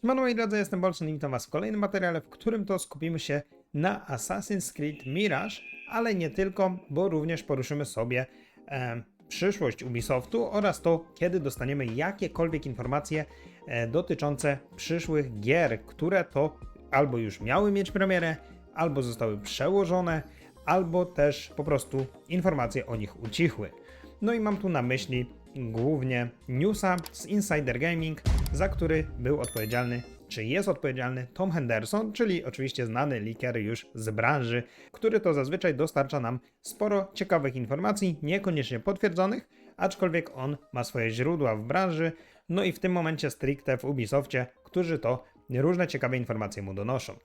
Siemano moi drodzy, jestem Bolson i witam was w kolejnym materiale, w którym to skupimy się na Assassin's Creed Mirage, ale nie tylko, bo również poruszymy sobie e, przyszłość Ubisoftu oraz to, kiedy dostaniemy jakiekolwiek informacje e, dotyczące przyszłych gier, które to albo już miały mieć premierę, albo zostały przełożone, albo też po prostu informacje o nich ucichły. No i mam tu na myśli głównie newsa z Insider Gaming, za który był odpowiedzialny, czy jest odpowiedzialny Tom Henderson, czyli oczywiście znany leaker już z branży, który to zazwyczaj dostarcza nam sporo ciekawych informacji, niekoniecznie potwierdzonych, aczkolwiek on ma swoje źródła w branży, no i w tym momencie stricte w Ubisoftie, którzy to różne ciekawe informacje mu donoszą.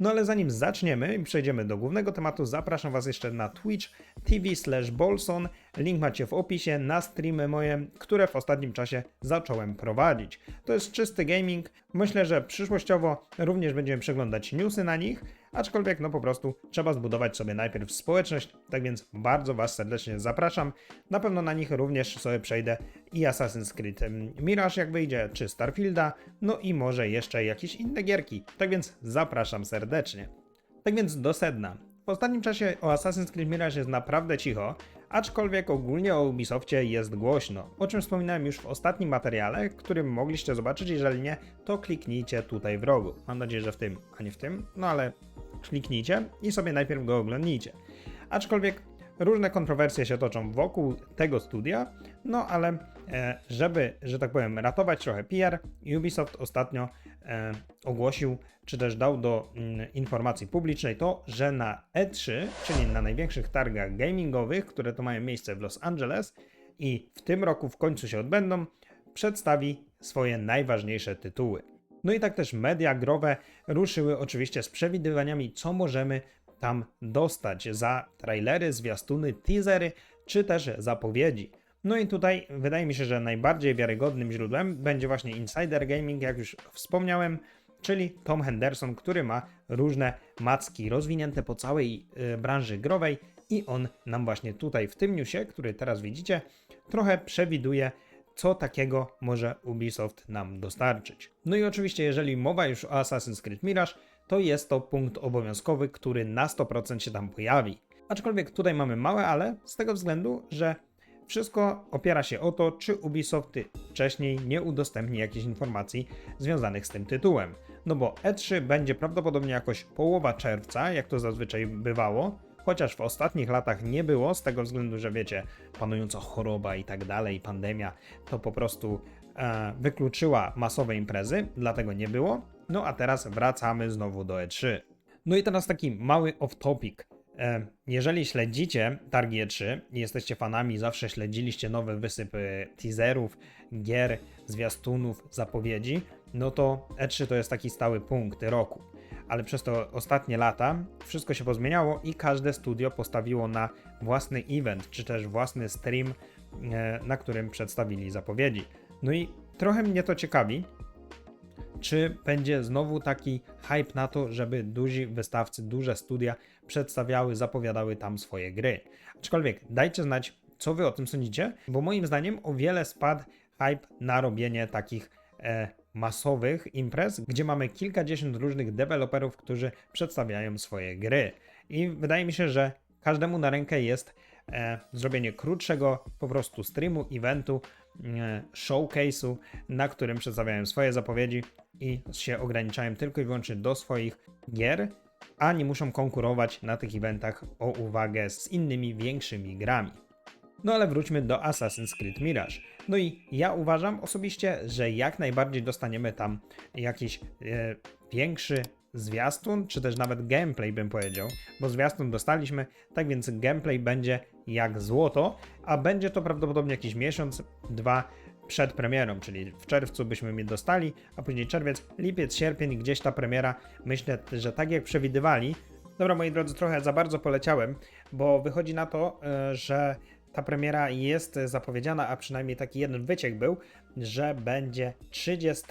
No ale zanim zaczniemy i przejdziemy do głównego tematu, zapraszam Was jeszcze na Twitch TV slash Bolson. Link macie w opisie na streamy moje, które w ostatnim czasie zacząłem prowadzić. To jest czysty gaming. Myślę, że przyszłościowo również będziemy przeglądać newsy na nich, aczkolwiek no po prostu trzeba zbudować sobie najpierw społeczność, tak więc bardzo Was serdecznie zapraszam. Na pewno na nich również sobie przejdę i Assassin's Creed Mirage jak wyjdzie, czy Starfielda, no i może jeszcze jakieś inne gierki. Tak więc zapraszam serdecznie. Tak więc do sedna. W ostatnim czasie o Assassin's Creed Mirage jest naprawdę cicho, aczkolwiek ogólnie o Ubisoftie jest głośno, o czym wspominałem już w ostatnim materiale, którym mogliście zobaczyć, jeżeli nie, to kliknijcie tutaj w rogu. Mam nadzieję, że w tym, a nie w tym, no ale kliknijcie i sobie najpierw go oglądnijcie. Aczkolwiek różne kontrowersje się toczą wokół tego studia, no ale e, żeby, że tak powiem, ratować trochę PR, Ubisoft ostatnio e, ogłosił, czy też dał do mm, informacji publicznej to, że na E3, czyli na największych targach gamingowych, które to mają miejsce w Los Angeles i w tym roku w końcu się odbędą, przedstawi swoje najważniejsze tytuły. No i tak też media growe ruszyły oczywiście z przewidywaniami, co możemy tam dostać za trailery, zwiastuny, teasery, czy też zapowiedzi. No i tutaj wydaje mi się, że najbardziej wiarygodnym źródłem będzie właśnie Insider Gaming, jak już wspomniałem, czyli Tom Henderson, który ma różne macki rozwinięte po całej y, branży growej i on nam właśnie tutaj w tym newsie, który teraz widzicie, trochę przewiduje co takiego może Ubisoft nam dostarczyć. No i oczywiście, jeżeli mowa już o Assassin's Creed Mirage, to jest to punkt obowiązkowy, który na 100% się tam pojawi. Aczkolwiek tutaj mamy małe ale, z tego względu, że wszystko opiera się o to, czy Ubisoft wcześniej nie udostępni jakichś informacji związanych z tym tytułem. No bo E3 będzie prawdopodobnie jakoś połowa czerwca, jak to zazwyczaj bywało, chociaż w ostatnich latach nie było, z tego względu, że wiecie, panująca choroba i tak dalej, pandemia, to po prostu e, wykluczyła masowe imprezy, dlatego nie było. No a teraz wracamy znowu do E3. No i teraz taki mały off-topic. E, Jeżeli śledzicie targi E3 i jesteście fanami, zawsze śledziliście nowe wysypy teaserów, gier, zwiastunów, zapowiedzi, no to E3 to jest taki stały punkt roku. Ale przez te ostatnie lata wszystko się pozmieniało i każde studio postawiło na własny event, czy też własny stream, e, na którym przedstawili zapowiedzi. No i trochę mnie to ciekawi, czy będzie znowu taki hype na to, żeby duzi wystawcy, duże studia przedstawiały, zapowiadały tam swoje gry. Aczkolwiek dajcie znać, co wy o tym sądzicie, bo moim zdaniem o wiele spadł hype na robienie takich e, masowych imprez, gdzie mamy kilkadziesiąt różnych deweloperów, którzy przedstawiają swoje gry. I wydaje mi się, że każdemu na rękę jest e, zrobienie krótszego po prostu streamu, eventu, e, showcase'u, na którym przedstawiają swoje zapowiedzi i się ograniczają tylko i wyłącznie do swoich gier, a nie muszą konkurować na tych eventach o uwagę z innymi większymi grami. No ale wróćmy do Assassin's Creed Mirage. No i ja uważam osobiście, że jak najbardziej dostaniemy tam jakiś e, większy zwiastun, czy też nawet gameplay bym powiedział, bo zwiastun dostaliśmy, tak więc gameplay będzie jak złoto, a będzie to prawdopodobnie jakiś miesiąc, dwa przed premierą, czyli w czerwcu byśmy je dostali, a później czerwiec, lipiec, sierpień, gdzieś ta premiera, myślę, że tak jak przewidywali, dobra moi drodzy, trochę za bardzo poleciałem, bo wychodzi na to, e, że ta premiera jest zapowiedziana, a przynajmniej taki jeden wyciek był, że będzie 30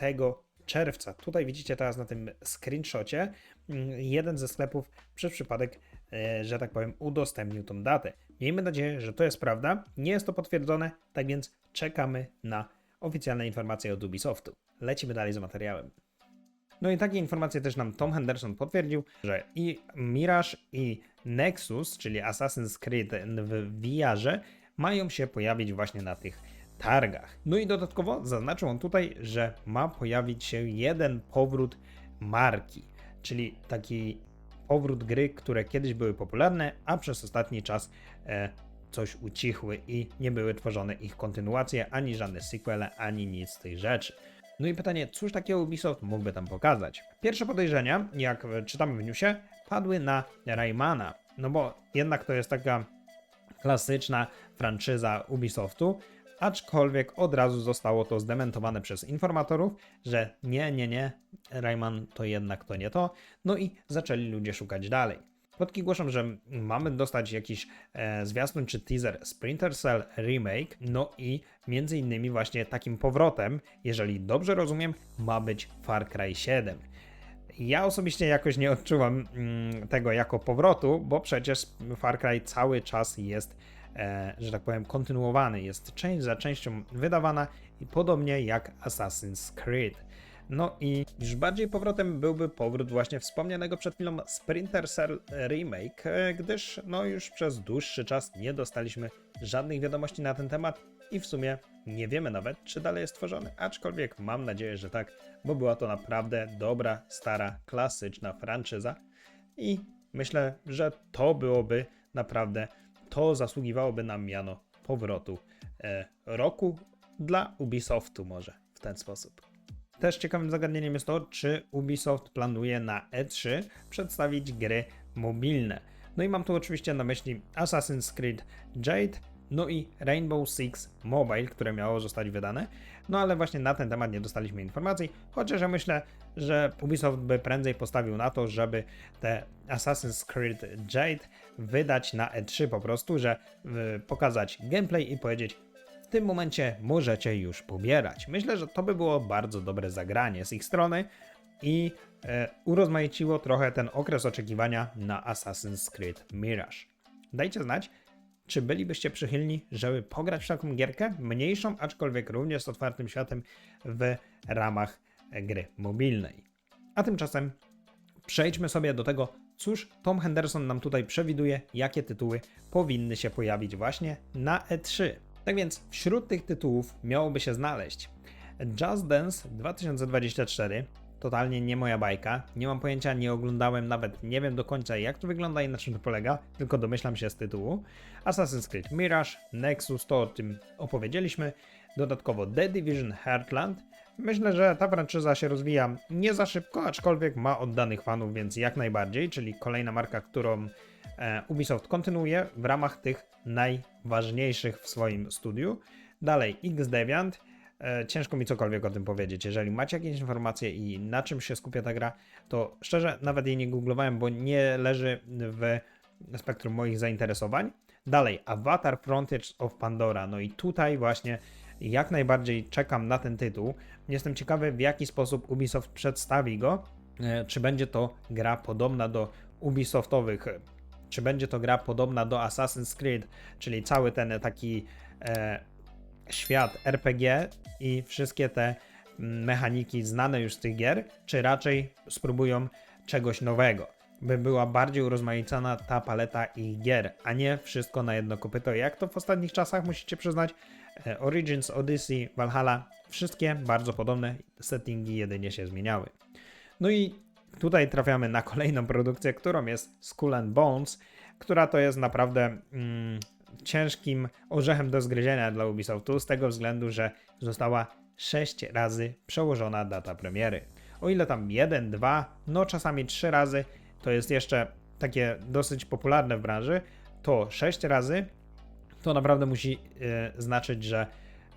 czerwca. Tutaj widzicie teraz na tym screenshocie mm, jeden ze sklepów przez przypadek, e, że tak powiem, udostępnił tą datę. Miejmy nadzieję, że to jest prawda. Nie jest to potwierdzone, tak więc czekamy na oficjalne informacje od Ubisoftu. Lecimy dalej z materiałem. No i takie informacje też nam Tom Henderson potwierdził, że i Mirage i Nexus, czyli Assassin's Creed w VR mają się pojawić właśnie na tych targach. No i dodatkowo zaznaczył on tutaj, że ma pojawić się jeden powrót marki, czyli taki powrót gry, które kiedyś były popularne, a przez ostatni czas e, coś ucichły i nie były tworzone ich kontynuacje, ani żadne sequele, ani nic z tych rzeczy. No i pytanie, cóż takiego Ubisoft mógłby tam pokazać? Pierwsze podejrzenia, jak czytamy w newsie, padły na Raymana, no bo jednak to jest taka klasyczna franczyza Ubisoftu, aczkolwiek od razu zostało to zdementowane przez informatorów, że nie, nie, nie, Rayman to jednak to nie to, no i zaczęli ludzie szukać dalej. Plotki głoszą, że mamy dostać jakiś e, zwiastun czy teaser Sprinter Cell Remake, no i między innymi właśnie takim powrotem, jeżeli dobrze rozumiem, ma być Far Cry 7. Ja osobiście jakoś nie odczuwam mm, tego jako powrotu, bo przecież Far Cry cały czas jest, e, że tak powiem, kontynuowany, jest część za częścią wydawana podobnie jak Assassin's Creed. No i już bardziej powrotem byłby powrót właśnie wspomnianego przed chwilą Sprinter Cell Remake, e, gdyż no już przez dłuższy czas nie dostaliśmy żadnych wiadomości na ten temat i w sumie nie wiemy nawet, czy dalej jest tworzony, aczkolwiek mam nadzieję, że tak, bo była to naprawdę dobra, stara, klasyczna franczyza i myślę, że to byłoby naprawdę, to zasługiwałoby na miano powrotu e, roku dla Ubisoftu może w ten sposób. Też ciekawym zagadnieniem jest to, czy Ubisoft planuje na E3 przedstawić gry mobilne. No i mam tu oczywiście na myśli Assassin's Creed Jade, no i Rainbow Six Mobile, które miało zostać wydane. No ale właśnie na ten temat nie dostaliśmy informacji, chociaż ja myślę, że Ubisoft by prędzej postawił na to, żeby te Assassin's Creed Jade wydać na E3 po prostu, że pokazać gameplay i powiedzieć tym momencie możecie już pobierać. Myślę, że to by było bardzo dobre zagranie z ich strony i e, urozmaiciło trochę ten okres oczekiwania na Assassin's Creed Mirage. Dajcie znać, czy bylibyście przychylni, żeby pograć w taką gierkę, mniejszą, aczkolwiek również z otwartym światem w ramach gry mobilnej. A tymczasem przejdźmy sobie do tego, cóż Tom Henderson nam tutaj przewiduje, jakie tytuły powinny się pojawić właśnie na E3. Tak więc wśród tych tytułów miałoby się znaleźć Just Dance 2024, totalnie nie moja bajka, nie mam pojęcia, nie oglądałem, nawet nie wiem do końca jak to wygląda i na czym to polega, tylko domyślam się z tytułu. Assassin's Creed Mirage, Nexus, to o tym opowiedzieliśmy, dodatkowo The Division Heartland. Myślę, że ta franczyza się rozwija nie za szybko, aczkolwiek ma oddanych fanów, więc jak najbardziej, czyli kolejna marka, którą Ubisoft kontynuuje w ramach tych najważniejszych w swoim studiu. Dalej, Xdeviant. E, ciężko mi cokolwiek o tym powiedzieć. Jeżeli macie jakieś informacje i na czym się skupia ta gra, to szczerze nawet jej nie googlowałem, bo nie leży w spektrum moich zainteresowań. Dalej, Avatar Frontiers of Pandora. No i tutaj właśnie jak najbardziej czekam na ten tytuł. Jestem ciekawy, w jaki sposób Ubisoft przedstawi go. E, czy będzie to gra podobna do Ubisoftowych czy będzie to gra podobna do Assassin's Creed, czyli cały ten taki e, świat RPG i wszystkie te mechaniki znane już z tych gier, czy raczej spróbują czegoś nowego, by była bardziej urozmaicona ta paleta ich gier, a nie wszystko na jedno kopyto. Jak to w ostatnich czasach musicie przyznać, e, Origins, Odyssey, Valhalla, wszystkie bardzo podobne settingi jedynie się zmieniały. No i Tutaj trafiamy na kolejną produkcję, którą jest Skull and Bones, która to jest naprawdę mm, ciężkim orzechem do zgryzienia dla Ubisoftu, z tego względu, że została 6 razy przełożona data premiery. O ile tam 1, 2, no czasami 3 razy, to jest jeszcze takie dosyć popularne w branży, to 6 razy to naprawdę musi e, znaczyć, że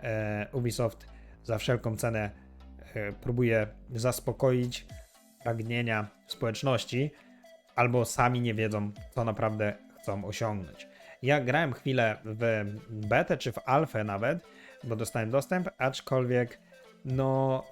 e, Ubisoft za wszelką cenę e, próbuje zaspokoić pragnienia społeczności, albo sami nie wiedzą, co naprawdę chcą osiągnąć. Ja grałem chwilę w betę czy w alfę nawet, bo dostałem dostęp, aczkolwiek no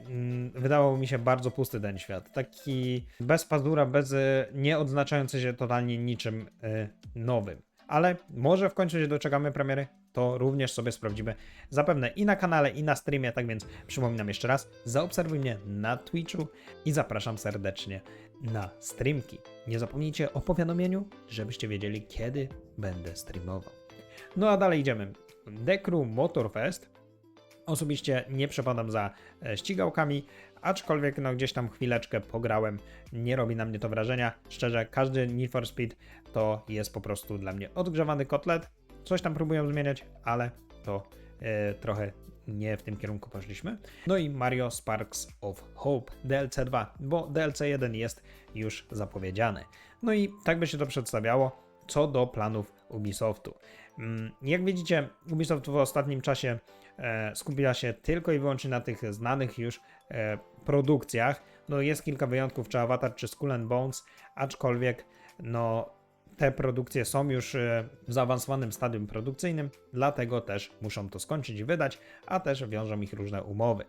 mm, wydawał mi się bardzo pusty ten świat. Taki bez pazura, bez nie odznaczający się totalnie niczym y, nowym. Ale może w końcu się doczekamy premiery, to również sobie sprawdzimy zapewne i na kanale, i na streamie, tak więc przypominam jeszcze raz, zaobserwuj mnie na Twitchu i zapraszam serdecznie na streamki. Nie zapomnijcie o powiadomieniu, żebyście wiedzieli, kiedy będę streamował. No a dalej idziemy. Decru Motorfest. Osobiście nie przepadam za e, ścigałkami, aczkolwiek no gdzieś tam chwileczkę pograłem, nie robi na mnie to wrażenia. Szczerze, każdy Need for Speed to jest po prostu dla mnie odgrzewany kotlet. Coś tam próbują zmieniać, ale to e, trochę nie w tym kierunku poszliśmy. No i Mario Sparks of Hope DLC 2, bo DLC 1 jest już zapowiedziany. No i tak by się to przedstawiało co do planów Ubisoftu. Mm, Jak widzicie, Ubisoft w ostatnim czasie e, skupiła się tylko i wyłącznie na tych znanych już e, produkcjach. No jest kilka wyjątków, czy Avatar, czy Skull Bones, aczkolwiek no te produkcje są już e, w zaawansowanym stadium produkcyjnym, dlatego też muszą to skończyć i wydać, a też wiążą ich różne umowy.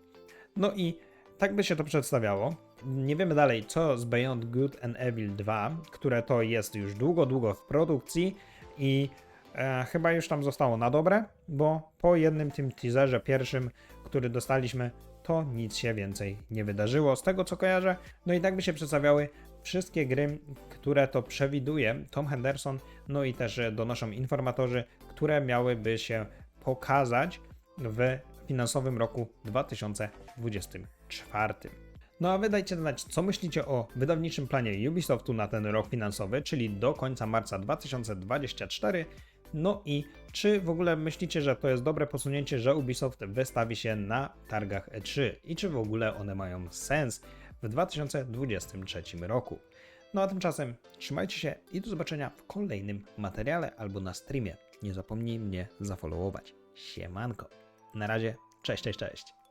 No i tak by się to przedstawiało. Nie wiemy dalej, co z Beyond Good and Evil 2, które to jest już długo, długo w produkcji i e, chyba już tam zostało na dobre, bo po jednym tym teaserze pierwszym, który dostaliśmy, to nic się więcej nie wydarzyło, z tego co kojarzę. No i tak by się przedstawiały wszystkie gry, które to przewiduje Tom Henderson, no i też e, donoszą informatorzy, które miałyby się pokazać w finansowym roku 2024. No a wy dajcie znać, co myślicie o wydawniczym planie Ubisoftu na ten rok finansowy, czyli do końca marca 2024. No i czy w ogóle myślicie, że to jest dobre posunięcie, że Ubisoft wystawi się na targach E3 i czy w ogóle one mają sens w 2023 roku? No a tymczasem trzymajcie się i do zobaczenia w kolejnym materiale albo na streamie. Nie zapomnij mnie zafollowować. Siemanko. Na razie, cześć, cześć, cześć.